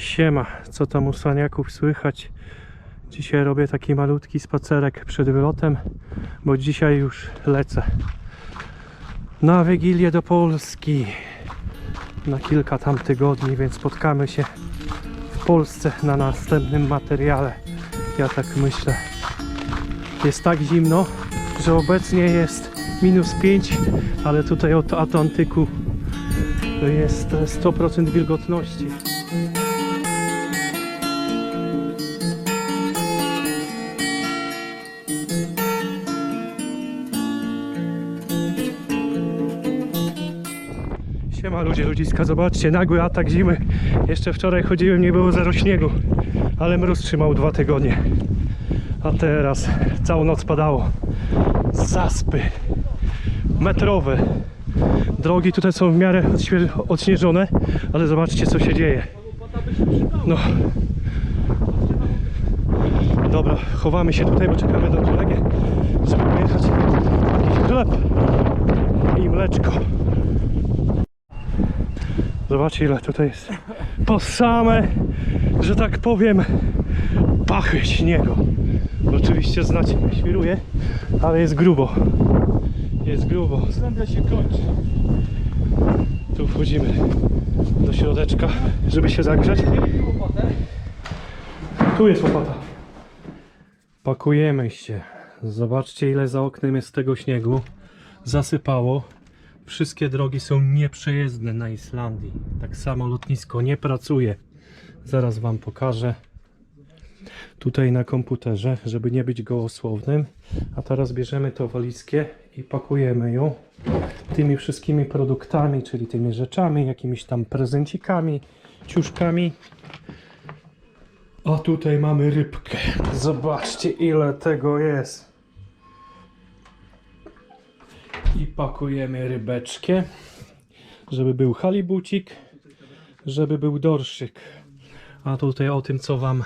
Siema, co tam u Saniaków słychać? Dzisiaj robię taki malutki spacerek przed wylotem, bo dzisiaj już lecę na Wigilię do Polski na kilka tam tygodni, więc spotkamy się w Polsce na następnym materiale. Ja tak myślę. Jest tak zimno, że obecnie jest minus 5, ale tutaj od Atlantyku jest 100% wilgotności. Siema ludzie, ludziska, zobaczcie, nagły atak zimy. Jeszcze wczoraj chodziłem, nie było zero śniegu, ale mróz trzymał dwa tygodnie. A teraz całą noc padało. Zaspy metrowe. Drogi tutaj są w miarę odśnieżone, ale zobaczcie co się dzieje. No. Dobra, chowamy się tutaj, bo czekamy na kolegę, żeby pojechać jakiś chleb i mleczko. Zobaczcie ile tutaj jest. Po same, że tak powiem, pachy śniegu. Oczywiście znacie, świruje, ale jest grubo. Jest grubo. Nagle się kończy. Tu wchodzimy do środeczka, żeby się zagrzać. Tu jest łopata. Pakujemy się. Zobaczcie ile za oknem jest tego śniegu. Zasypało. Wszystkie drogi są nieprzejezdne na Islandii. Tak samo lotnisko nie pracuje. Zaraz Wam pokażę. Tutaj na komputerze, żeby nie być gołosłownym. A teraz bierzemy to walizkę i pakujemy ją tymi wszystkimi produktami, czyli tymi rzeczami, jakimiś tam prezencikami, ciuszkami. A tutaj mamy rybkę. Zobaczcie ile tego jest. I pakujemy rybeczkę, żeby był halibucik, żeby był dorszyk. A tutaj o tym co wam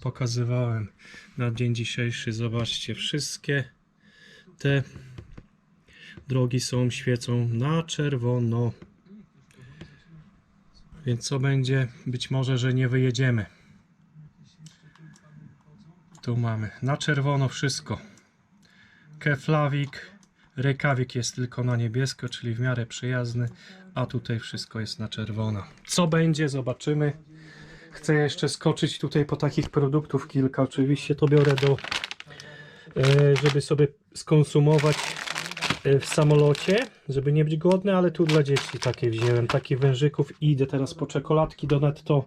pokazywałem na dzień dzisiejszy. Zobaczcie, wszystkie te drogi są, świecą na czerwono. Więc co będzie? Być może, że nie wyjedziemy. Tu mamy na czerwono wszystko. Keflawik, rękawik jest tylko na niebiesko, czyli w miarę przyjazny, a tutaj wszystko jest na czerwono. Co będzie? Zobaczymy. Chcę jeszcze skoczyć tutaj po takich produktów kilka. Oczywiście to biorę do, e, żeby sobie skonsumować e, w samolocie, żeby nie być głodny, ale tu dla dzieci takie wziąłem, takich wężyków idę teraz po czekoladki do netto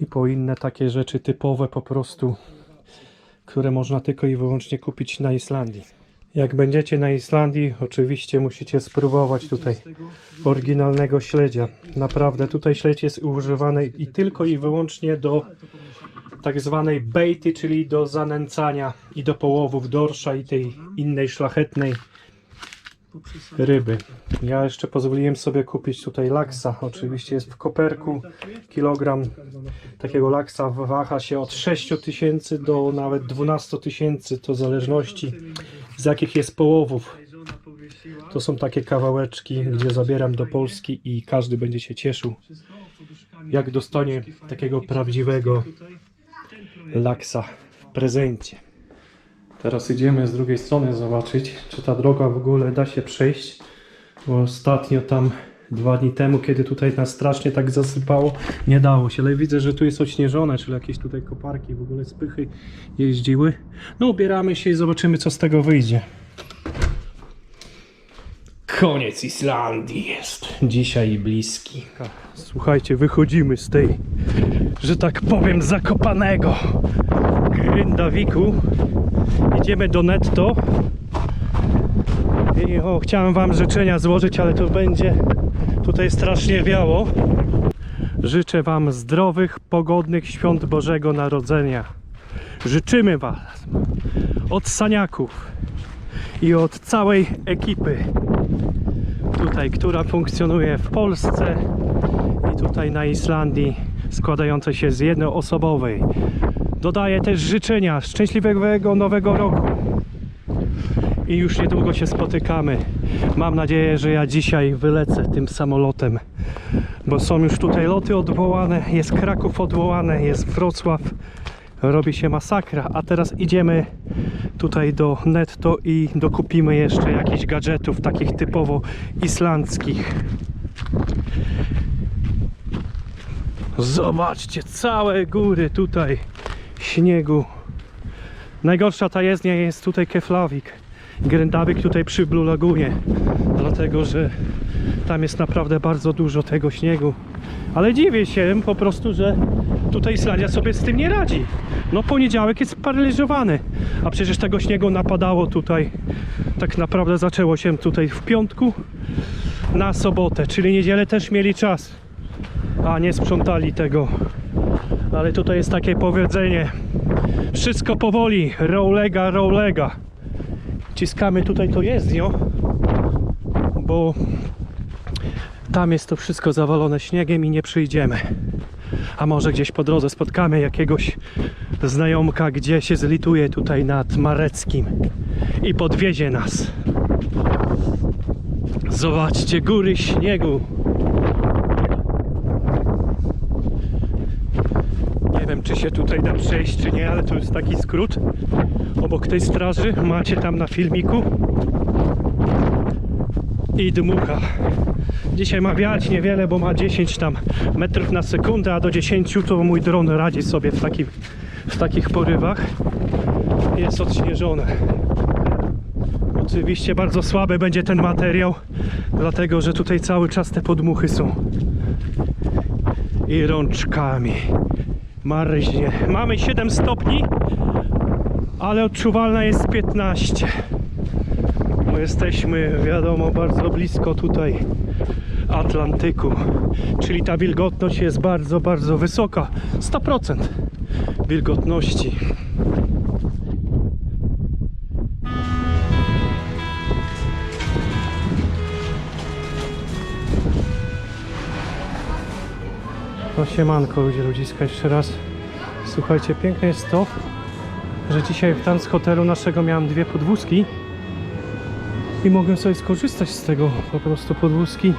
i po inne takie rzeczy typowe po prostu, które można tylko i wyłącznie kupić na Islandii. Jak będziecie na Islandii, oczywiście musicie spróbować tutaj oryginalnego śledzia. Naprawdę tutaj śledź jest używany i tylko i wyłącznie do tak zwanej bejty, czyli do zanęcania i do połowów dorsza i tej innej szlachetnej ryby. Ja jeszcze pozwoliłem sobie kupić tutaj laksa. Oczywiście jest w koperku. Kilogram takiego laksa waha się od 6 tysięcy do nawet 12 tysięcy, to w zależności z jakich jest połowów. To są takie kawałeczki, gdzie zabieram do Polski i każdy będzie się cieszył, jak dostanie takiego prawdziwego laksa w prezencie. Teraz idziemy z drugiej strony zobaczyć, czy ta droga w ogóle da się przejść, bo ostatnio tam dwa dni temu, kiedy tutaj nas strasznie tak zasypało, nie dało się, ale widzę, że tu jest ośnieżone, czyli jakieś tutaj koparki, w ogóle spychy jeździły. No ubieramy się i zobaczymy, co z tego wyjdzie. Koniec Islandii jest dzisiaj bliski. Słuchajcie, wychodzimy z tej, że tak powiem, zakopanego Gryndawiku. Idziemy do netto. I o, chciałem Wam życzenia złożyć, ale to będzie tutaj strasznie wiało. Życzę Wam zdrowych, pogodnych świąt Bożego Narodzenia. Życzymy Was od Saniaków i od całej ekipy tutaj, która funkcjonuje w Polsce i tutaj na Islandii, składającej się z jednoosobowej. Dodaję też życzenia szczęśliwego nowego roku. I już niedługo się spotykamy. Mam nadzieję, że ja dzisiaj wylecę tym samolotem bo są już tutaj loty odwołane, jest Kraków odwołane, jest Wrocław, robi się masakra, a teraz idziemy tutaj do netto i dokupimy jeszcze jakichś gadżetów takich typowo islandzkich. Zobaczcie, całe góry tutaj śniegu. Najgorsza ta jezdnia jest tutaj Keflavik. Grędawik tutaj przy Blue Lagunie. Dlatego, że tam jest naprawdę bardzo dużo tego śniegu. Ale dziwię się po prostu, że tutaj Islandia sobie z tym nie radzi. No poniedziałek jest paraliżowany. A przecież tego śniegu napadało tutaj. Tak naprawdę zaczęło się tutaj w piątku na sobotę, czyli niedzielę też mieli czas. A nie sprzątali tego. Ale tutaj jest takie powiedzenie. Wszystko powoli, rowlega, rowlega. Ciskamy tutaj to jezdnią, bo tam jest to wszystko zawalone śniegiem i nie przyjdziemy. A może gdzieś po drodze spotkamy jakiegoś znajomka, gdzie się zlituje tutaj nad Mareckim i podwiezie nas. Zobaczcie, góry śniegu. Nie wiem, czy się tutaj da przejść, czy nie, ale to jest taki skrót. Obok tej straży macie tam na filmiku. I dmucha. Dzisiaj ma wiać niewiele, bo ma 10 tam metrów na sekundę, a do 10 to mój dron radzi sobie w, takim, w takich porywach. Jest odśnieżone. Oczywiście bardzo słaby będzie ten materiał, dlatego że tutaj cały czas te podmuchy są. I rączkami. Marznie. Mamy 7 stopni, ale odczuwalna jest 15. Bo jesteśmy, wiadomo, bardzo blisko tutaj Atlantyku. Czyli ta wilgotność jest bardzo, bardzo wysoka. 100% wilgotności. No siemanko ludzie, ludziska jeszcze raz. Słuchajcie, piękne jest to, że dzisiaj w z hotelu naszego miałem dwie podwózki i mogłem sobie skorzystać z tego po prostu podwózki,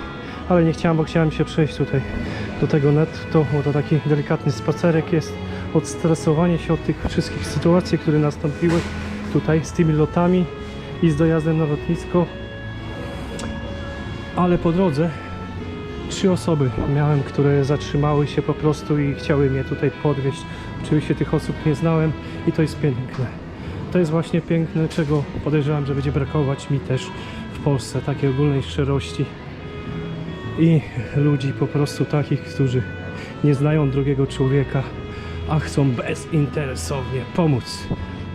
ale nie chciałem, bo chciałem się przejść tutaj do tego netto, bo to taki delikatny spacerek jest, odstresowanie się od tych wszystkich sytuacji, które nastąpiły tutaj z tymi lotami i z dojazdem na lotnisko, ale po drodze trzy osoby miałem, które zatrzymały się po prostu i chciały mnie tutaj podwieźć. Oczywiście tych osób nie znałem i to jest piękne. To jest właśnie piękne, czego podejrzewam, że będzie brakować mi też w Polsce, takiej ogólnej szczerości i ludzi po prostu takich, którzy nie znają drugiego człowieka, a chcą bezinteresownie pomóc.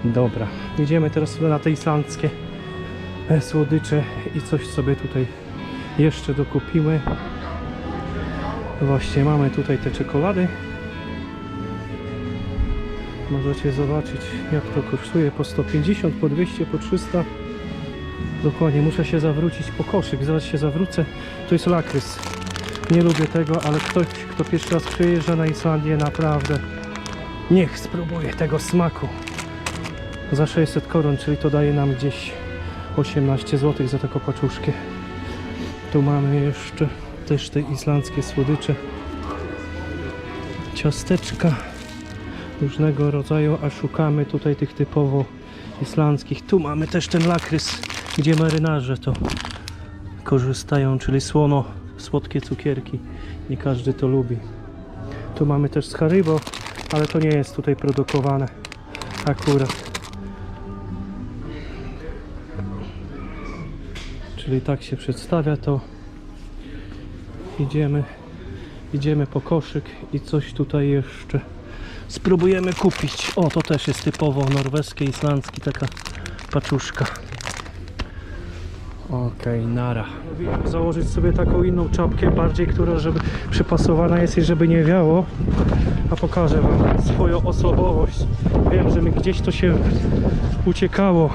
Dobra, idziemy teraz na te islandzkie e, słodycze i coś sobie tutaj jeszcze dokupimy. Właśnie mamy tutaj te czekolady. Możecie zobaczyć jak to kosztuje po 150, po 200, po 300. Dokładnie, muszę się zawrócić po koszyk, zaraz się zawrócę. To jest lakrys. Nie lubię tego, ale ktoś, kto pierwszy raz przyjeżdża na Islandię, naprawdę niech spróbuje tego smaku. Za 600 koron, czyli to daje nam gdzieś 18 zł za taką paczuszkę. Tu mamy jeszcze też te islandzkie słodycze. Ciasteczka różnego rodzaju, a szukamy tutaj tych typowo islandzkich. Tu mamy też ten lakrys, gdzie marynarze to korzystają, czyli słono, słodkie cukierki. Nie każdy to lubi. Tu mamy też z ale to nie jest tutaj produkowane akurat. Czyli tak się przedstawia to. Idziemy, idziemy po koszyk i coś tutaj jeszcze spróbujemy kupić. O, to też jest typowo norweskie, islandzki, taka paczuszka. Okej, nara. Założyć sobie taką inną czapkę, bardziej, która żeby przypasowana jest i żeby nie wiało. A pokażę Wam swoją osobowość. Wiem, że mi gdzieś to się uciekało.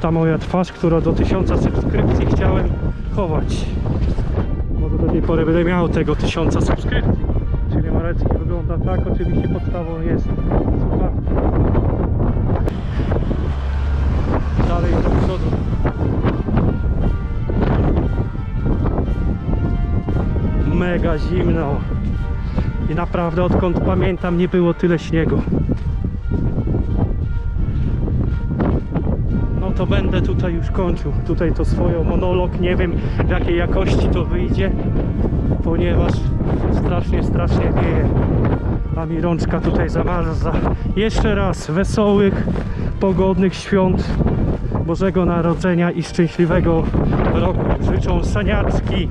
Ta moja twarz, która do tysiąca subskrypcji chciałem chować. Może do tej pory będę miał tego tysiąca subskrypcji. Wygląda tak, oczywiście podstawą jest słuchawka. Dalej do przodu. mega zimno. I naprawdę odkąd pamiętam nie było tyle śniegu. No to będę tutaj już kończył. Tutaj to swoją monolog. Nie wiem w jakiej jakości to wyjdzie, ponieważ strasznie, strasznie wieje. A mi rączka tutaj zamarza. Jeszcze raz wesołych, pogodnych świąt Bożego Narodzenia i szczęśliwego roku. Życzą saniaczki.